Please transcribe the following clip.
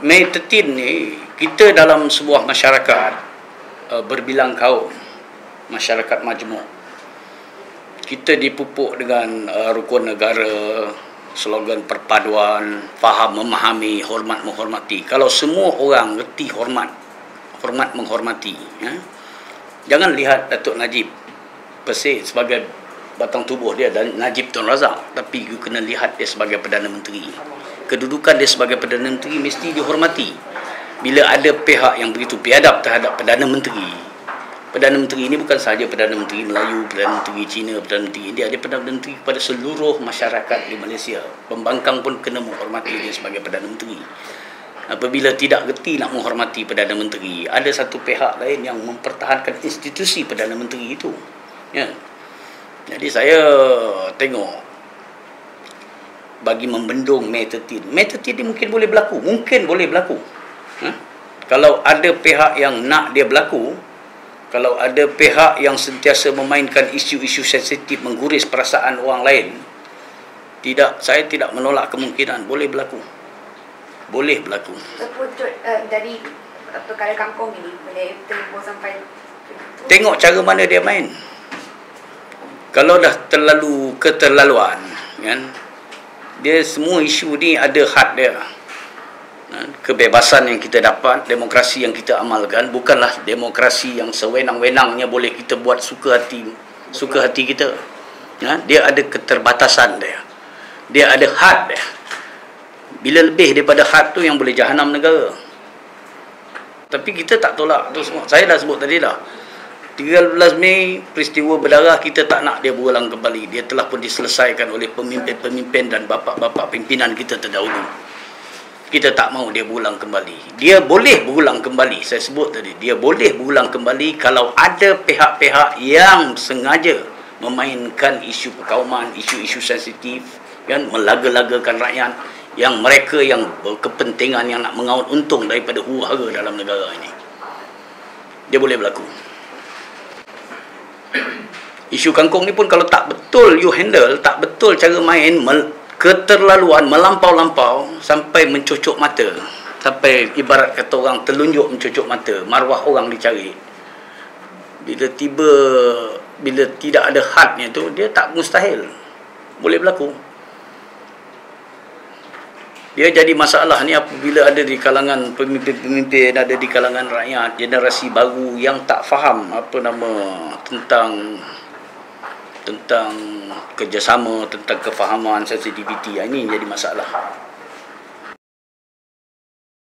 Mei 13 ni kita dalam sebuah masyarakat uh, berbilang kaum masyarakat majmuk. Kita dipupuk dengan uh, rukun negara slogan perpaduan faham memahami hormat menghormati. Kalau semua orang reti hormat hormat menghormati ya jangan lihat Datuk Najib Persih sebagai batang tubuh dia dan Najib Tun Razak tapi you kena lihat dia sebagai Perdana Menteri kedudukan dia sebagai Perdana Menteri mesti dihormati. Bila ada pihak yang begitu biadab terhadap Perdana Menteri, Perdana Menteri ini bukan sahaja Perdana Menteri Melayu, Perdana Menteri Cina, Perdana Menteri India, dia Perdana Menteri kepada seluruh masyarakat di Malaysia. Pembangkang pun kena menghormati dia sebagai Perdana Menteri. Apabila tidak gerti nak menghormati Perdana Menteri, ada satu pihak lain yang mempertahankan institusi Perdana Menteri itu. Ya. Jadi saya tengok bagi membendung Mei 13. Mei 13 ni mungkin boleh berlaku. Mungkin boleh berlaku. Ha? Kalau ada pihak yang nak dia berlaku, kalau ada pihak yang sentiasa memainkan isu-isu sensitif mengguris perasaan orang lain, tidak saya tidak menolak kemungkinan boleh berlaku. Boleh berlaku. Terwujud uh, dari perkara kampung ini boleh tempoh sampai Tengok cara mana dia main. Kalau dah terlalu keterlaluan, kan? Dia semua isu ni ada had dia. Ha, kebebasan yang kita dapat demokrasi yang kita amalkan bukanlah demokrasi yang sewenang-wenangnya boleh kita buat suka hati suka hati kita. Ya, dia ada keterbatasan dia. Dia ada had dia. Bila lebih daripada had tu yang boleh jahanam negara. Tapi kita tak tolak tu semua. Saya dah sebut tadi dah 13 Mei peristiwa berdarah kita tak nak dia berulang kembali. Dia telah pun diselesaikan oleh pemimpin-pemimpin dan bapa-bapa pimpinan kita terdahulu. Kita tak mau dia berulang kembali. Dia boleh berulang kembali. Saya sebut tadi dia boleh berulang kembali kalau ada pihak-pihak yang sengaja memainkan isu perkauman isu-isu sensitif kan melaga-lagakan rakyat yang mereka yang berkepentingan yang nak mengaut untung daripada huru-hara dalam negara ini. Dia boleh berlaku isu kangkung ni pun kalau tak betul you handle tak betul cara main mel, keterlaluan melampau-lampau sampai mencucuk mata. Sampai ibarat kata orang telunjuk mencucuk mata marwah orang dicari. Bila tiba bila tidak ada hadnya tu dia tak mustahil. Boleh berlaku dia jadi masalah ni apabila ada di kalangan pemimpin-pemimpin ada di kalangan rakyat generasi baru yang tak faham apa nama tentang tentang kerjasama tentang kefahaman sensitiviti. Ini jadi masalah